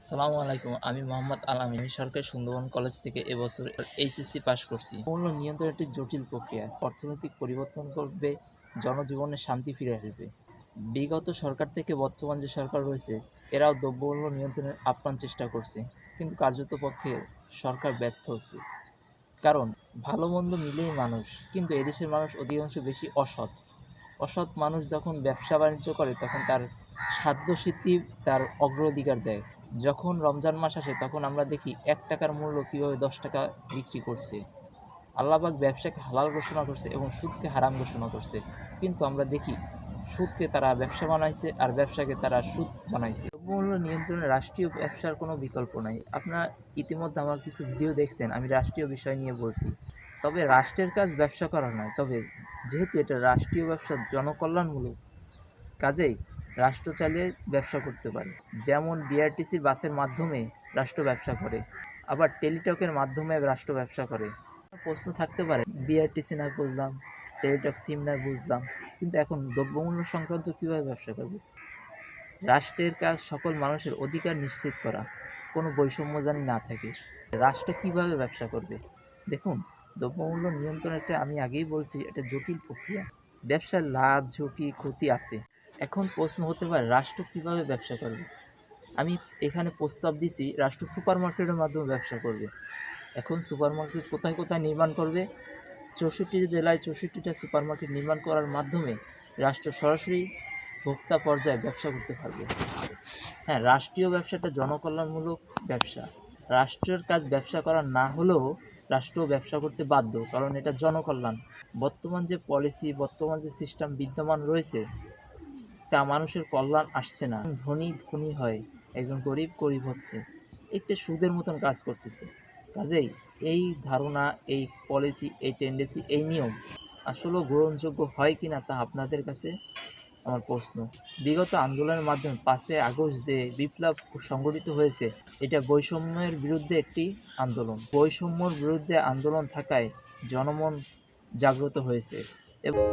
আসসালামু আলাইকুম, আমি মোহাম্মদ আলামিন আমি সরকারি সুন্দরবন কলেজ থেকে এবছর এইচএসসি পাশ করছি। মূল্য নিয়ন্ত্রণ একটি জটিল প্রক্রিয়া, অর্থনৈতিক পরিবর্তন করবে, জনজীবনে শান্তি ফিরে আসবে। বিগত সরকার থেকে বর্তমান যে সরকার রয়েছে, এরাও দ্রব্যমূল্য নিয়ন্ত্রণের আপ্রাণ চেষ্টা করছে, কিন্তু কার্যত পক্ষে সরকার ব্যর্থ হচ্ছে। কারণ, ভালো মন্দ মিলেই মানুষ, কিন্তু এদেশের মানুষ অধিকাংশ বেশি অসৎ। অসৎ মানুষ যখন ব্যবসা বাণিজ্য করে, তখন তার সাধ্য সিদ্ধি তার অগ্রাধিকার দেয়। যখন রমজান মাস আসে, তখন আমরা দেখি এক টাকার মূল্য কীভাবে দশ টাকা বিক্রি করছে। আল্লাহবাক ব্যবসাকে হালাল ঘোষণা করছে এবং সুদকে হারাম ঘোষণা করছে। কিন্তু আমরা দেখি সুদকে তারা ব্যবসা বানাইছে আর ব্যবসাকে তারা সুদ বানাইছে। দ্রব্যমূল্য নিয়ন্ত্রণে রাষ্ট্রীয় ব্যবসার কোনো বিকল্প নাই। আপনারা ইতিমধ্যে আমার কিছু ভিডিও দেখছেন, আমি রাষ্ট্রীয় বিষয় নিয়ে বলছি। তবে রাষ্ট্রের কাজ ব্যবসা করা নয়। তবে যেহেতু এটা রাষ্ট্রীয় ব্যবসা জনকল্যাণমূলক কাজেই রাষ্ট্র চালিয়ে ব্যবসা করতে পারে। যেমন বিআরটিসির বাসের মাধ্যমে রাষ্ট্র ব্যবসা করে, আবার টেলিটকের মাধ্যমে রাষ্ট্র ব্যবসা করে। প্রশ্ন থাকতে পারে বিআরটিসি না বুঝলাম, টেলিটক সিম নয় বুঝলাম, কিন্তু এখন দ্রব্যমূল্য সংক্রান্ত কীভাবে ব্যবসা করবে? রাষ্ট্রের কাজ সকল মানুষের অধিকার নিশ্চিত করা, কোনো বৈষম্য জানি না থাকে। রাষ্ট্র কীভাবে ব্যবসা করবে? দেখুন, দ্রব্যমূল্য নিয়ন্ত্রণ একটা আমি আগেই বলছি, এটা জটিল প্রক্রিয়া। ব্যবসার লাভ, ঝুঁকি, ক্ষতি আছে। এখন প্রশ্ন হতে পারে, রাষ্ট্র কীভাবে ব্যবসা করবে? আমি এখানে প্রস্তাব দিছি, রাষ্ট্র সুপার মার্কেটের মাধ্যমে ব্যবসা করবে। এখন সুপার মার্কেট কোথায় কোথায় নির্মাণ করবে? চৌষট্টি জেলায় চৌষট্টিটা সুপার মার্কেট নির্মাণ করার মাধ্যমে রাষ্ট্র সরাসরি ভোক্তা পর্যায়ে ব্যবসা করতে পারবে। হ্যাঁ রাষ্ট্রীয় ব্যবসাটা জনকল্যাণমূলক ব্যবসা। রাষ্ট্রের কাজ ব্যবসা করা না হলেও রাষ্ট্র ব্যবসা করতে বাধ্য, কারণ এটা জনকল্যাণ। বর্তমান যে পলিসি, বর্তমান যে সিস্টেম বিদ্যমান রয়েছে তা মানুষের কল্যাণ আসছে না। ধনী ধনী হয়, একজন গরিব গরিব হচ্ছে। একটা সুদের মতন কাজ করতেছে। কাজেই এই ধারণা, এই পলিসি এই টেন্ডেন্সি এই নিয়ম আসলেও গ্রহণযোগ্য হয় কি না তা আপনাদের কাছে আমার প্রশ্ন। বিগত আন্দোলনের মাধ্যমে পাঁচই আগস্ট যে বিপ্লব সংগঠিত হয়েছে, এটা বৈষম্যের বিরুদ্ধে একটি আন্দোলন। বৈষম্যর বিরুদ্ধে আন্দোলন থাকায় জনমন জাগ্রত হয়েছে। এবং